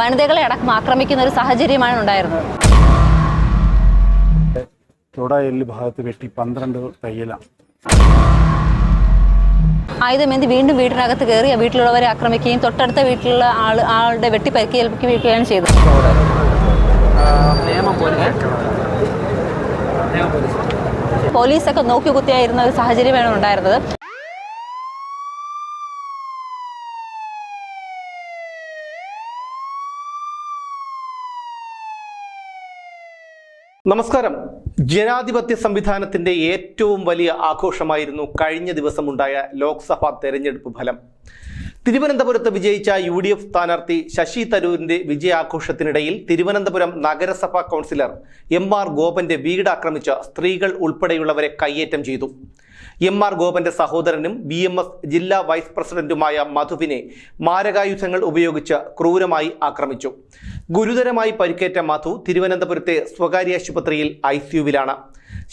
വനിതകളെ അടക്കം ആക്രമിക്കുന്ന ഒരു സാഹചര്യമാണ് ഉണ്ടായിരുന്നത്. തുടയെല്ല് ഭാഗത്ത് വെട്ടി പന്ത്രണ്ട് തയ്യലാണ് ആയുധമേന്തി വീണ്ടും വീടിനകത്ത് കയറി വീട്ടിലുള്ളവരെ ആക്രമിക്കുകയും തൊട്ടടുത്ത വീട്ടിലുള്ള ആൾ ആളുടെ വെട്ടി പരിക്കേൽപ്പിക്കുകയാണ് ചെയ്തത് പോലീസൊക്കെ നോക്കി കുത്തിയായിരുന്ന ഒരു സാഹചര്യമാണ് ഉണ്ടായിരുന്നത്. നമസ്കാരം. ജനാധിപത്യ സംവിധാനത്തിന്റെ ഏറ്റവും വലിയ ആഘോഷമായിരുന്നു കഴിഞ്ഞ ദിവസമുണ്ടായ ലോക്സഭാ തെരഞ്ഞെടുപ്പ് ഫലം. തിരുവനന്തപുരത്ത് വിജയിച്ച യു ഡി എഫ് സ്ഥാനാർത്ഥി ശശി തരൂരിന്റെ വിജയാഘോഷത്തിനിടയിൽ തിരുവനന്തപുരം നഗരസഭാ കൗൺസിലർ എം ആർ ഗോപന്റെ വീട് ആക്രമിച്ച സ്ത്രീകൾ ഉൾപ്പെടെയുള്ളവരെ കയ്യേറ്റം ചെയ്തു. എം ആർ ഗോപന്റെ സഹോദരനും ബി എം എസ് ജില്ലാ വൈസ് പ്രസിഡന്റുമായ മധുവിനെ മാരകായുധങ്ങൾ ഉപയോഗിച്ച് ക്രൂരമായി ആക്രമിച്ചു. ഗുരുതരമായി പരിക്കേറ്റ മധു തിരുവനന്തപുരത്തെ സ്വകാര്യ ആശുപത്രിയിൽ ഐ സിയുവിലാണ്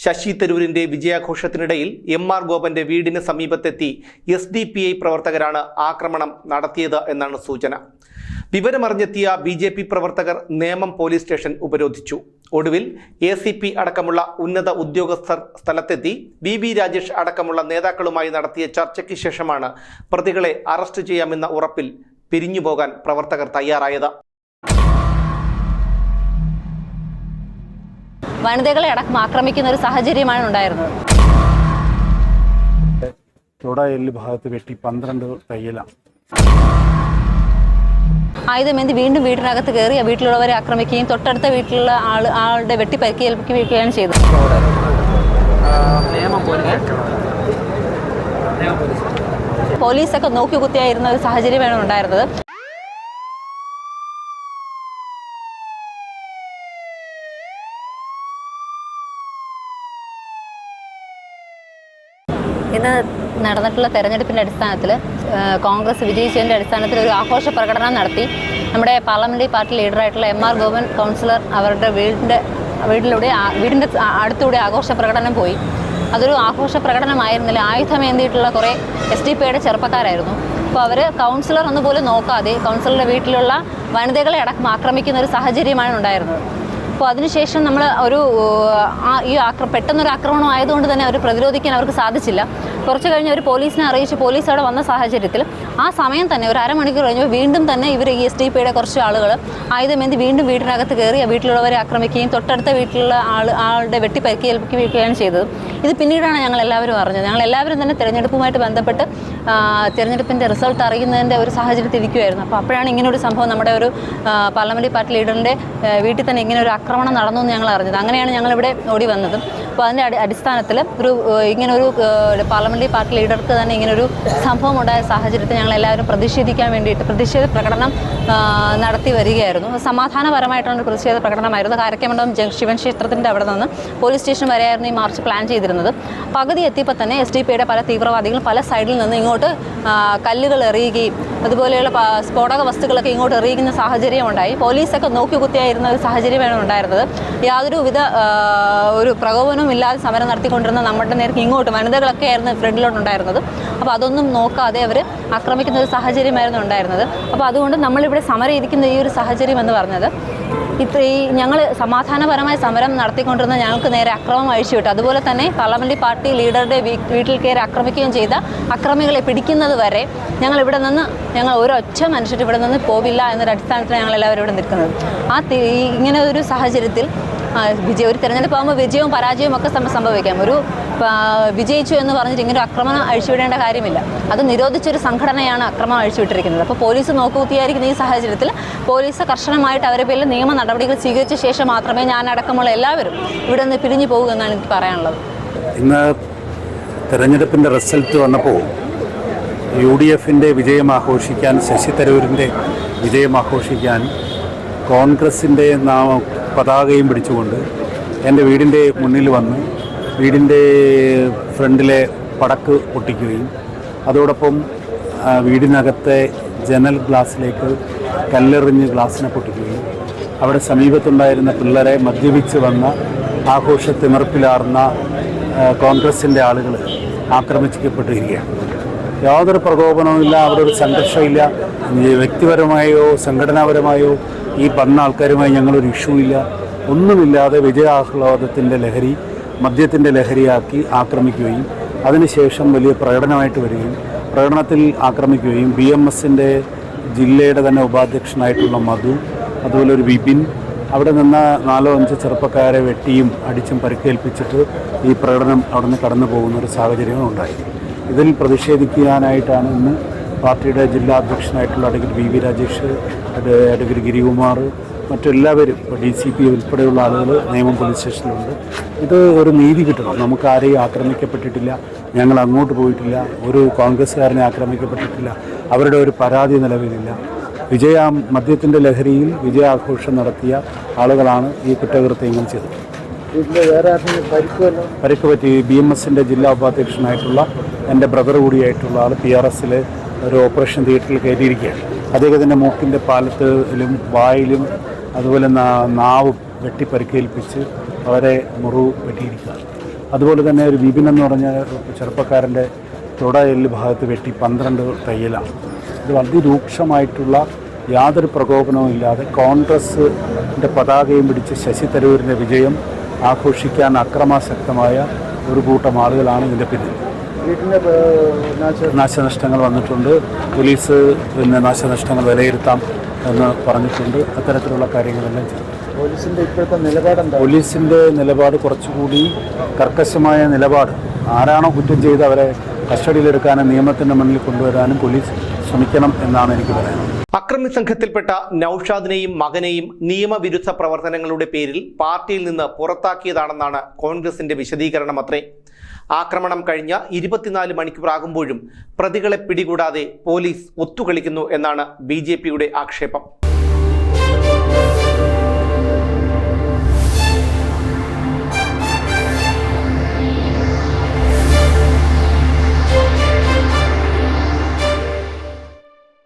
ശശി തരൂരിന്റെ വിജയാഘോഷത്തിനിടയിൽ എം ആർ ഗോപന്റെ വീടിന് സമീപത്തെത്തി എസ് ഡി പി ഐ പ്രവർത്തകരാണ് ആക്രമണം നടത്തിയത് എന്നാണ് സൂചന. വിവരമറിഞ്ഞെത്തിയ ബി പ്രവർത്തകർ നേമം പോലീസ് സ്റ്റേഷൻ ഉപരോധിച്ചു. ഒടുവിൽ എ സി പി അടക്കമുള്ള ഉന്നത ഉദ്യോഗസ്ഥർ സ്ഥലത്തെത്തി ബി ബി രാജേഷ് അടക്കമുള്ള നേതാക്കളുമായി നടത്തിയ ചർച്ചയ്ക്ക് ശേഷമാണ് പ്രതികളെ അറസ്റ്റ് ചെയ്യാമെന്ന ഉറപ്പിൽ പിരിഞ്ഞുപോകാൻ പ്രവർത്തകർ തയ്യാറായത്. വനിതകളെ അടക്കം ആക്രമിക്കുന്ന ഒരു സാഹചര്യമാണ് ഉണ്ടായിരുന്നത്. തുടയെല്ല് ഭാഗത്ത് വെട്ടി പന്ത്രണ്ട് തയ്യലാണ്. ആയുധമേന്തി വീണ്ടും വീട്ടിനകത്ത് കയറി വീട്ടിലുള്ളവരെ ആക്രമിക്കുകയും തൊട്ടടുത്ത വീട്ടിലുള്ള ആൾ ആളുടെ വെട്ടി പരിക്കേൽപ്പിക്കുകയാണ് ചെയ്തത് പോലീസൊക്കെ നോക്കി കുത്തിയായിരുന്ന ഒരു സാഹചര്യമാണ് ഉണ്ടായിരുന്നത്. ഇന്ന് നടന്നിട്ടുള്ള തെരഞ്ഞെടുപ്പിന്റെ അടിസ്ഥാനത്തിൽ കോൺഗ്രസ് വിജയിച്ചതിന്റെ അടിസ്ഥാനത്തിൽ ഒരു ആഘോഷ പ്രകടനം നടത്തി. നമ്മുടെ പാർലമെന്ററി പാർട്ടി ലീഡറായിട്ടുള്ള എം ആർ ഗോവൻ കൗൺസിലർ അവരുടെ വീടിന്റെ വീട്ടിലൂടെ വീടിന്റെ അടുത്തൂടെ ആഘോഷ പ്രകടനം പോയി. അതൊരു ആഘോഷ പ്രകടനമായിരുന്നില്ല. ആയുധമേന്തിയിട്ടുള്ള കുറേ എസ് ഡി പിയുടെ ചെറുപ്പക്കാരായിരുന്നു. അപ്പോൾ അവർ കൗൺസിലർ ഒന്നുപോലും നോക്കാതെ കൗൺസിലറുടെ വീട്ടിലുള്ള വനിതകളെ അടക്കം ആക്രമിക്കുന്ന ഒരു സാഹചര്യമാണ് ഉണ്ടായിരുന്നത്. അപ്പോൾ അതിനുശേഷം നമ്മൾ ഒരു ഈ ആക്ര പെട്ടെന്നൊരു ആക്രമണം ആയതുകൊണ്ട് തന്നെ അവർ പ്രതിരോധിക്കാൻ അവർക്ക് സാധിച്ചില്ല. കുറച്ച് കഴിഞ്ഞ് ഒരു പോലീസിനെ അറിയിച്ച് പോലീസ് അവിടെ വന്ന സാഹചര്യത്തിൽ ആ സമയം തന്നെ ഒരു അരമണിക്കൂർ കഴിഞ്ഞപ്പോൾ വീണ്ടും തന്നെ ഇവർ ഈ എസ് ഡി പിയുടെ കുറച്ച് ആളുകൾ ആയുധമേന്തി വീണ്ടും വീടിനകത്ത് കയറി വീട്ടിലുള്ളവരെ ആക്രമിക്കുകയും തൊട്ടടുത്ത വീട്ടിലുള്ള ആൾ ആളുടെ വെട്ടിപ്പരിക്കേൽപ്പിക്കുകയാണ് ചെയ്തത് ഇത് പിന്നീടാണ് ഞങ്ങൾ എല്ലാവരും അറിഞ്ഞത്. ഞങ്ങൾ എല്ലാവരും തന്നെ തിരഞ്ഞെടുപ്പുമായിട്ട് ബന്ധപ്പെട്ട് തിരഞ്ഞെടുപ്പിന്റെ റിസൾട്ട് അറിയുന്നതിന്റെ ഒരു സാഹചര്യത്തിൽ ഇരിക്കുമായിരുന്നു അപ്പോൾ അപ്പോഴാണ് ഇങ്ങനെ ഒരു സംഭവം നമ്മുടെ ഒരു പാർലമെന്ററി പാർട്ടി ലീഡറിന്റെ വീട്ടിൽ തന്നെ ഇങ്ങനെ ഒരു ആക്രമണം നടന്നു എന്ന് ഞങ്ങൾ അറിഞ്ഞത്. അങ്ങനെയാണ് ഞങ്ങളിവിടെ ഓടി വന്നതും. അപ്പോൾ അതിന്റെ അടി അടിസ്ഥാനത്തിൽ ഒരു ഇങ്ങനൊരു പാർലമെന്ററി പാർട്ടി ലീഡർക്ക് തന്നെ ഇങ്ങനൊരു സംഭവം ഉണ്ടായ സാഹചര്യത്തിൽ ഞങ്ങൾ എല്ലാവരും പ്രതിഷേധിക്കാൻ വേണ്ടിയിട്ട് പ്രതിഷേധ പ്രകടനം നടത്തി വരികയായിരുന്നു. സമാധാനപരമായിട്ടുള്ള പ്രതിഷേധ പ്രകടനമായിരുന്നു കാരക്കമണ്ഡലം ശിവൻ ക്ഷേത്രത്തിന്റെ അവിടെ നിന്ന് പോലീസ് സ്റ്റേഷൻ വരെയായിരുന്നു ഈ മാർച്ച് പ്ലാൻ ചെയ്തിരുന്നത്. പകുതി എത്തിയപ്പോൾ തന്നെ എസ് ഡി പിയുടെ പല തീവ്രവാദികൾ പല സൈഡിൽ നിന്ന് ഇങ്ങോട്ട് കല്ലുകൾ എറിയുകയും അതുപോലെയുള്ള സ്ഫോടക വസ്തുക്കളൊക്കെ ഇങ്ങോട്ട് എറിയിക്കുന്ന സാഹചര്യം ഉണ്ടായി. പോലീസൊക്കെ നോക്കി കുത്തിയായിരുന്ന ഒരു സാഹചര്യമാണ് ഉണ്ടായിരുന്നത്. യാതൊരുവിധ വിധ ഒരു പ്രകോപനവും ഇല്ലാതെ സമരം നടത്തിക്കൊണ്ടിരുന്ന നമ്മുടെ നേർക്ക് ഇങ്ങോട്ട് വനിതകളൊക്കെ ആയിരുന്നു ഫ്രണ്ടിലോട്ടുണ്ടായിരുന്നത് അപ്പോൾ അതൊന്നും നോക്കാതെ അവർ ആക്രമിക്കുന്ന ഒരു സാഹചര്യമായിരുന്നു ഉണ്ടായിരുന്നത്. അപ്പോൾ അതുകൊണ്ട് നമ്മളിവിടെ സമരം ഇരിക്കുന്ന ഈ ഒരു സാഹചര്യം എന്ന് പറഞ്ഞത് ഇത്ര ഈ ഞങ്ങൾ സമാധാനപരമായ സമരം നടത്തിക്കൊണ്ടിരുന്ന ഞങ്ങൾക്ക് നേരെ അക്രമം അഴിച്ചുവിട്ടു അതുപോലെ തന്നെ പാർലമെന്റ് പാർട്ടി ലീഡറുടെ വീട്ടിൽ കയറി ആക്രമിക്കുകയും ചെയ്ത അക്രമികളെ പിടിക്കുന്നത് വരെ ഞങ്ങൾ ഇവിടെ നിന്ന് ഞങ്ങൾ ഒരൊറ്റ മനുഷ്യർ ഇവിടെ നിന്ന് പോവില്ല എന്നൊരു അടിസ്ഥാനത്തിലാണ് ഞങ്ങൾ എല്ലാവരും ഇവിടെ നിൽക്കുന്നത്. ആ ഇങ്ങനെ ഒരു സാഹചര്യത്തിൽ വിജയ ഒരു തിരഞ്ഞെടുപ്പ് ആകുമ്പോൾ വിജയവും പരാജയവും ഒക്കെ സംഭ- സംഭവിക്കാം. ഒരു വിജയിച്ചു എന്ന് പറഞ്ഞിട്ട് ഇങ്ങനെ അക്രമം അഴിച്ചുവിടേണ്ട കാര്യമില്ല. അത് നിരോധിച്ചൊരു സംഘടനയാണ് അക്രമം അഴിച്ചുവിട്ടിരിക്കുന്നത്. അപ്പോൾ പോലീസ് നോക്കുകുത്തിയായിരിക്കുന്ന ഈ സാഹചര്യത്തിൽ പോലീസ് കർശനമായിട്ട് അവരെ പേരിൽ നിയമ നടപടികൾ സ്വീകരിച്ച ശേഷം മാത്രമേ ഞാൻ അടക്കമുള്ള എല്ലാവരും ഇവിടെ നിന്ന് പിരിഞ്ഞു പോകൂ എന്നാണ് എനിക്ക് പറയാനുള്ളത്. ഇന്ന് തെരഞ്ഞെടുപ്പിന്റെ റിസൾട്ട് വന്നപ്പോൾ യു ഡി എഫിന്റെ വിജയം ആഘോഷിക്കാൻ ശശി തരൂരിന്റെ വിജയം ആഘോഷിക്കാൻ കോൺഗ്രസിന്റെ നാമ പതാകയും പിടിച്ചുകൊണ്ട് എന്റെ വീടിന്റെ മുന്നിൽ വന്ന് വീടിന്റെ ഫ്രണ്ടിലെ പടക്ക് പൊട്ടിക്കുകയും അതോടൊപ്പം വീടിനകത്തെ ജനൽ ഗ്ലാസ്സിലേക്ക് കല്ലെറിഞ്ഞ് ഗ്ലാസ്സിനെ പൊട്ടിക്കുകയും അവിടെ സമീപത്തുണ്ടായിരുന്ന പിള്ളേരെ മദ്യപിച്ച് വന്ന ആഘോഷ തിമർപ്പിലാർന്ന കോൺഗ്രസിന്റെ ആളുകൾ ആക്രമിക്കപ്പെട്ടിരിക്കുകയാണ്. യാതൊരു പ്രകോപനവുമില്ല അവിടെ ഒരു സംഘർഷമില്ല. വ്യക്തിപരമായോ സംഘടനാപരമായോ ഈ വന്ന ആൾക്കാരുമായി ഞങ്ങളൊരു ഇഷ്യൂ ഇല്ല ഒന്നുമില്ലാതെ വിജയാഹ്ലാദത്തിന്റെ ലഹരി മദ്യത്തിന്റെ ലഹരിയാക്കി ആക്രമിക്കുകയും അതിനുശേഷം വലിയ പ്രകടനമായിട്ട് വരികയും പ്രകടനത്തിൽ ആക്രമിക്കുകയും ബി എം എസിന്റെ ജില്ലയുടെ തന്നെ ഉപാധ്യക്ഷനായിട്ടുള്ള മധു അതുപോലെ ഒരു വിപിൻ അവിടെ നിന്ന് നാലോ അഞ്ച് ചെറുപ്പക്കാരെ വെട്ടിയും അടിച്ചും പരിക്കേൽപ്പിച്ചിട്ട് ഈ പ്രകടനം അവിടെ നിന്ന് കടന്നു പോകുന്ന ഒരു സാഹചര്യവും ഉണ്ടായി ഇതിൽ പ്രതിഷേധിക്കാനായിട്ടാണ് ഇന്ന് പാർട്ടിയുടെ ജില്ലാ അധ്യക്ഷനായിട്ടുള്ള advocate V V Rajesh advocate Girikumar മറ്റെല്ലാവരും ഇപ്പോൾ ഡി സി പി ഉൾപ്പെടെയുള്ള ആളുകൾ നിയമം പോലീസ് സ്റ്റേഷനിലുണ്ട്. ഇത് ഒരു നീതി കിട്ടണം. നമുക്ക് ആരെയും ആക്രമിക്കപ്പെട്ടിട്ടില്ല. ഞങ്ങൾ അങ്ങോട്ട് പോയിട്ടില്ല. ഒരു കോൺഗ്രസ്സുകാരനെ ആക്രമിക്കപ്പെട്ടിട്ടില്ല. അവരുടെ ഒരു പരാതി നിലവിലില്ല. വിജയ മദ്യത്തിന്റെ ലഹരിയിൽ വിജയാഘോഷം നടത്തിയ ആളുകളാണ് ഈ കുറ്റകൃത്യങ്ങൾ ചെയ്തത്. പരിക്ക് പറ്റി ബി എം എസിന്റെ ജില്ലാ ഉപാധ്യക്ഷനായിട്ടുള്ള എന്റെ ബ്രദർ കൂടിയായിട്ടുള്ള ആൾ പി ആർ എസിൽ ഒരു ഓപ്പറേഷൻ തിയേറ്ററിൽ കയറ്റിയിരിക്കുകയാണ് അദ്ദേഹത്തിന്റെ മൂക്കിന്റെ പാലത്തിലും വായിലും അതുപോലെ നാവ് നാവും വെട്ടി പരിക്കേൽപ്പിച്ച് വളരെ മുറിവ് പറ്റിയിരിക്കുകയാണ് അതുപോലെ തന്നെ ഒരു വിപിൻ എന്ന് പറഞ്ഞ ചെറുപ്പക്കാരന്റെ തുട എല്ല് ഭാഗത്ത് വെട്ടി പന്ത്രണ്ട് തയ്യലാണ്. ഇത് വളരെ രൂക്ഷമായിട്ടുള്ള യാതൊരു പ്രകോപനവും ഇല്ലാതെ കോൺഗ്രസിന്റെ പതാകയും പിടിച്ച് ശശി തരൂരിന്റെ വിജയം ആഘോഷിക്കാൻ അക്രമാസക്തമായ ഒരു കൂട്ടം ആളുകളാണ് ഇതിന്റെ പിന്നിൽ. നാശനഷ്ടങ്ങൾ വന്നിട്ടുണ്ട്. പോലീസ് പിന്നെ നാശനഷ്ടങ്ങൾ വിലയിരുത്താം. എന്ന് പറഞ്ഞിട്ടുണ്ട്. അത്തരത്തിലുള്ള കാര്യങ്ങളെല്ലാം ചെയ്തു. പോലീസിന്റെ ഇപ്പോഴത്തെ നിലപാടെന്താ പോലീസിന്റെ നിലപാട് കുറച്ചുകൂടി കർക്കശമായ നിലപാട്. ആരാണോ കുറ്റം ചെയ്ത് അവരെ കസ്റ്റഡിയിലെടുക്കാനും നിയമത്തിന്റെ മുന്നിൽ കൊണ്ടുവരാനും പോലീസ് ശ്രമിക്കണം എന്നാണ് എനിക്ക് പറയാനുള്ളത്. അക്രമി സംഘത്തിൽപ്പെട്ട നൌഷാദിനെയും മകനെയും നിയമവിരുദ്ധ പ്രവർത്തനങ്ങളുടെ പേരിൽ പാർട്ടിയിൽ നിന്ന് പുറത്താക്കിയതാണെന്നാണ് കോൺഗ്രസിന്റെ വിശദീകരണം അത്രേ ആക്രമണം കഴിഞ്ഞ ഇരുപത്തിനാല് മണിക്കൂറാകുമ്പോഴും പ്രതികളെ പിടികൂടാതെ പോലീസ് ഒത്തുകളിക്കുന്നു എന്നാണ് ബി ആക്ഷേപം.